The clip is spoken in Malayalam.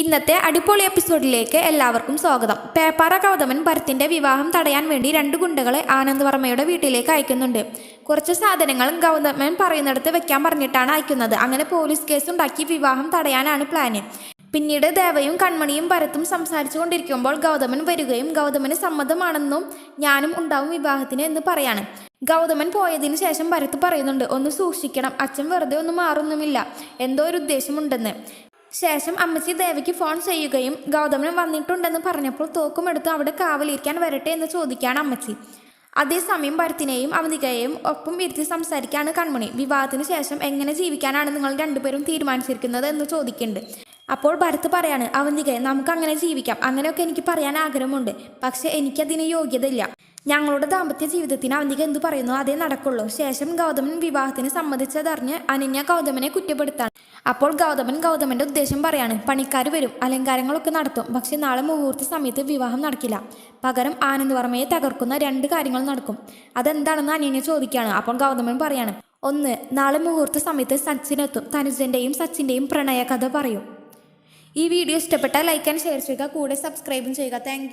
ഇന്നത്തെ അടിപൊളി എപ്പിസോഡിലേക്ക് എല്ലാവർക്കും സ്വാഗതം. പേപ്പാറ ഗൗതമൻ ഭരത്തിന്റെ വിവാഹം തടയാൻ വേണ്ടി രണ്ട് ഗുണ്ടകളെ ആനന്ദ് വർമ്മയുടെ വീട്ടിലേക്ക് അയക്കുന്നുണ്ട്. കുറച്ച് സാധനങ്ങൾ ഗൗതമൻ പറയുന്നിടത്ത് വെക്കാൻ പറഞ്ഞിട്ടാണ് അയക്കുന്നത്. അങ്ങനെ പോലീസ് കേസ് ഉണ്ടാക്കി വിവാഹം തടയാനാണ് പ്ലാന്. പിന്നീട് ദേവയും കൺമണിയും ഭരത്തും സംസാരിച്ചു കൊണ്ടിരിക്കുമ്പോൾ ഗൗതമൻ വരികയും ഗൗതമന് സമ്മതമാണെന്നും ഞാനും ഉണ്ടാവും വിവാഹത്തിന് എന്ന് പറയാണ്. ഗൗതമൻ പോയതിനു ശേഷം ഭരത്ത് പറയുന്നുണ്ട് ഒന്ന് സൂക്ഷിക്കണം അച്ഛൻ വെറുതെ ഒന്നും മാറൊന്നുമില്ല. എന്തോ ഒരു ഉദ്ദേശമുണ്ടെന്ന്. ശേഷം അമ്മച്ചി ദേവയ്ക്ക് ഫോൺ ചെയ്യുകയും ഗൗതമൻ വന്നിട്ടുണ്ടെന്ന് പറഞ്ഞപ്പോൾ തോക്കുമെടുത്ത് അവിടെ കാവലിരിക്കാൻ വരട്ടെ എന്ന് ചോദിക്കുകയാണ് അമ്മച്ചി. അതേസമയം ഭരത്തിനെയും അവന്തികയെയും ഒപ്പം ഇരുത്തി സംസാരിക്കാണ് കൺമണി. വിവാഹത്തിന് ശേഷം എങ്ങനെ ജീവിക്കാനാണ് നിങ്ങൾ രണ്ടുപേരും തീരുമാനിച്ചിരിക്കുന്നത് എന്ന് ചോദിക്കുന്നുണ്ട്. അപ്പോൾ ഭരത് പറയാണ് അവന്തികയെ നമുക്ക് അങ്ങനെ ജീവിക്കാം. അങ്ങനെയൊക്കെ എനിക്ക് പറയാൻ ആഗ്രഹമുണ്ട്. പക്ഷെ എനിക്കതിന് യോഗ്യതയില്ല. ഞങ്ങളുടെ ദാമ്പത്യ ജീവിതത്തിന് അവന്തിക എന്തു പറയുന്നു? അതേ നടക്കുള്ളൂ. ശേഷം ഗൗതമൻ വിവാഹത്തിന് സമ്മതിച്ചതറിഞ്ഞ് അനന്യ ഗൗതമനെ കുറ്റപ്പെടുത്താണ്. അപ്പോൾ ഗൗതമൻ ഗൗതമന്റെ ഉദ്ദേശം പറയാണ് പണിക്കാർ വരും അലങ്കാരങ്ങളൊക്കെ നടത്തും പക്ഷെ നാളെ മുഹൂർത്ത സമയത്ത് വിവാഹം നടക്കില്ല. പകരം ആനന്ദവർമ്മയെ തകർക്കുന്ന രണ്ട് കാര്യങ്ങൾ നടക്കും. അതെന്താണെന്ന് അനന്യ ചോദിക്കുകയാണ് അപ്പോൾ ഗൗതമൻ പറയാണ് ഒന്ന് നാളെ മുഹൂർത്ത സമയത്ത് സച്ചിനെത്തും തനുജന്റെയും സച്ചിന്റെയും പ്രണയ കഥ പറയും. ഈ വീഡിയോ ഇഷ്ടപ്പെട്ടാൽ ലൈക്ക് ആൻഡ് ഷെയർ ചെയ്യുക. കൂടെ സബ്സ്ക്രൈബും ചെയ്യുക. താങ്ക്